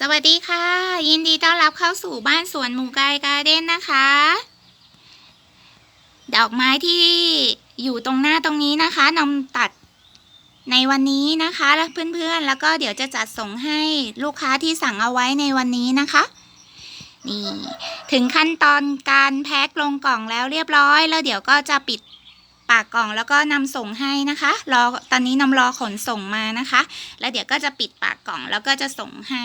สวัสดีค่ะ ยินดีต้อนรับเข้าสู่บ้านสวนหมู่กายการ์เด้นนะคะ ดอกไม้ที่อยู่ตรงหน้าตรงนี้นะคะนำตัดในวันนี้นะคะแล้วเพื่อนๆ แล้วก็เดี๋ยวจะจัดส่งให้ลูกค้าที่สั่งเอาไว้ในวันนี้นะคะนี่ถึงขั้นตอนการแพ็คลงกล่องแล้วเรียบร้อย แล้วเดี๋ยวก็จะปิด ปากกล่องแล้วก็นำส่งให้นะคะรอตอนนี้นำรอขนส่งมานะคะ แล้วเดี๋ยวก็จะปิดปากกล่องแล้วก็จะส่งให้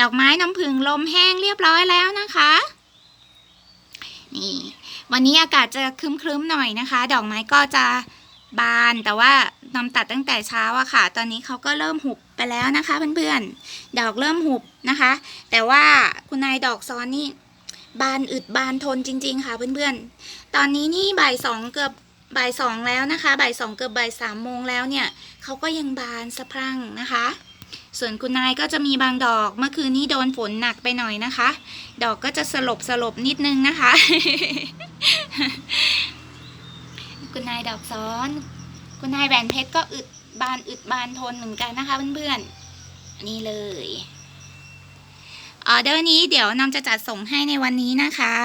ดอกไม้น้ำผึ้งลมแห้งเรียบร้อยแล้วนะคะนี่วันนี้อากาศจะครึ้มๆหน่อยนะคะ ดอกไม้ก็จะบานแต่ว่านำตัดตั้งแต่เช้าอะค่ะ ตอนนี้เขาก็เริ่มหุบไปแล้วนะคะเพื่อนๆ ดอกเริ่มหุบนะคะ แต่ว่าคุณนายดอกซ้อนนี่บานอึดบานทนจริง ๆ ค่ะเพื่อนๆ ตอนนี้นี่บ่ายสองเกือบ บ่ายสองแล้วนะคะ บ่ายสองเกือบบ่ายสามโมงแล้วเนี่ยเขาก็ยังบานสะพรั่งนะคะ ส่วนคุณนายก็จะมีบางดอกเมื่อคืนนี้โดนฝนหนักไปหน่อยนะคะ ดอกก็จะสลบสลบนิดนึงนะคะ คุณนายดอกซ้อน คุณนายแหวนเพชรก็อึดบานอึดบานทนเหมือนกันนะคะเพื่อนๆนี่เลยออเดอร์นี้เดี๋ยวนำจะจัดส่งให้ในวันนี้นะคะ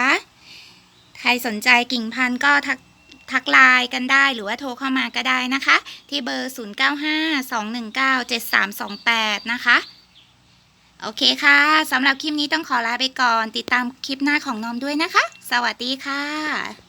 ใครสนใจกิ่งพันธุ์ก็ทัก ทักไลน์กันได้หรือว่าโทรเข้ามาก็ได้นะคะ ที่เบอร์ 0952197328 นะคะ โอเคค่ะสำหรับคลิปนี้ต้องขอลาไปก่อน ติดตามคลิปหน้าของน้อมด้วยนะคะ สวัสดีค่ะ